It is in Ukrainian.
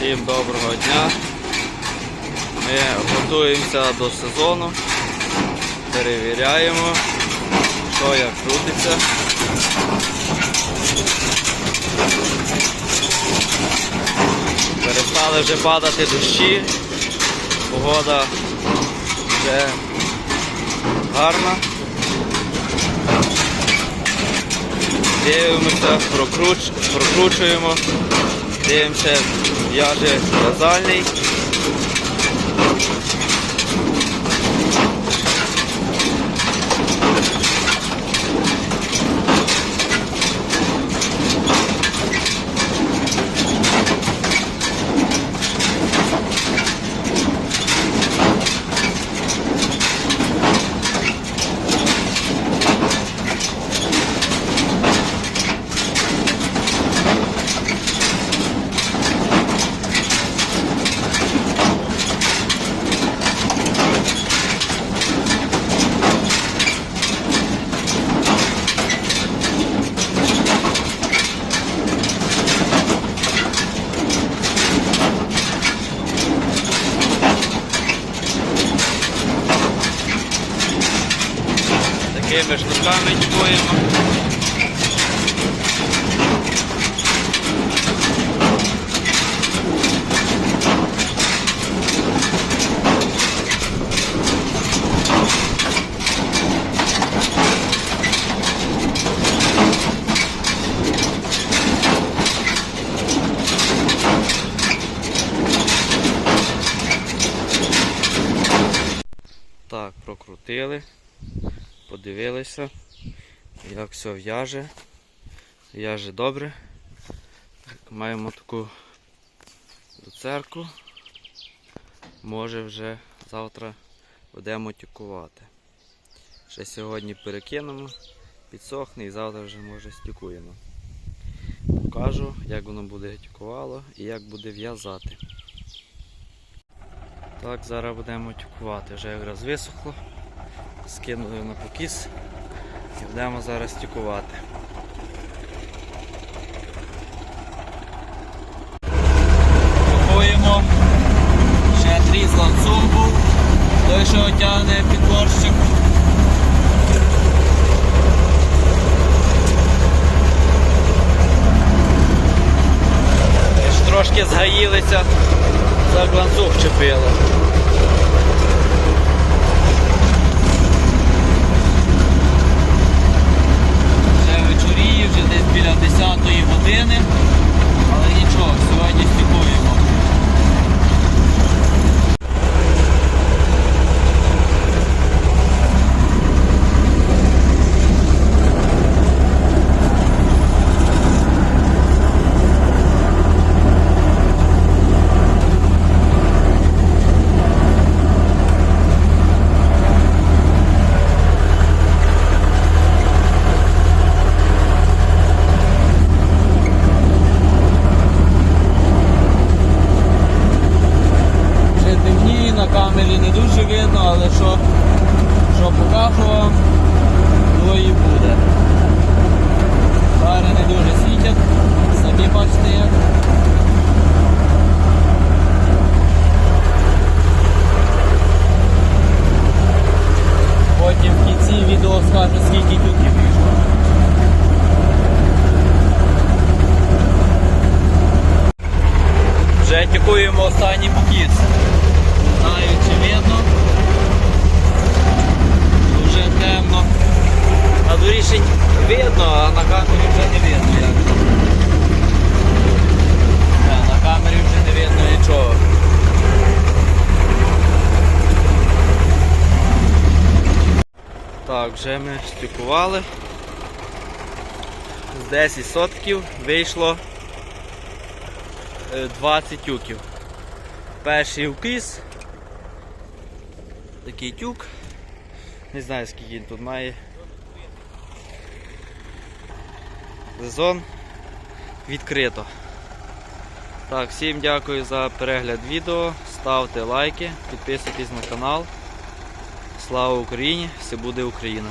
Всім доброго дня. Ми готуємося до сезону, перевіряємо, що як крутиться. Перестали вже падати дощі, погода вже гарна. Дивимося, прокруч, прокручуємо, дивимося, в'яже в'язальний. Такими шнурками чіпуємо. Так, прокрутили, подивилися, як все в'яже. В'яже добре. Так, маємо таку люцерку. Може вже завтра будемо тюкувати. Ще сьогодні перекинемо, підсохне і завтра вже може стікуємо. Покажу, як воно буде тюкувало і як буде в'язати. Так, зараз будемо тюкувати. Вже якраз висохло. Скинули на покіс і будемо зараз тюкувати. Купуємо ще тріс ланцюг був, той, що тягне підборщик. Трошки згаїлися, за ланцюг чепили. Вже вечоріє, вже десь біля 10 години, але нічого, сьогодні стікуємо. Вже темніє на камері не дуже видно, але що, що вам, то і буде. Фари не дуже світять, самі бачите як. Потім в кінці відео скажу, скільки тюків вийшло. Вже тюкуємо останній букіт. Не Знаю, чи видно. Дуже темно. Ще видно, а на камері вже не видно. Як. Е, На камері вже не видно нічого. Так, вже ми стюкували. З 10 сотків вийшло е, 20 тюків. Перший вкис. Такий тюк. Не знаю скільки він тут має. Сезон відкрито. Так, всім дякую за перегляд відео. Ставте лайки, підписуйтесь на канал. Слава Україні! Все буде Україна!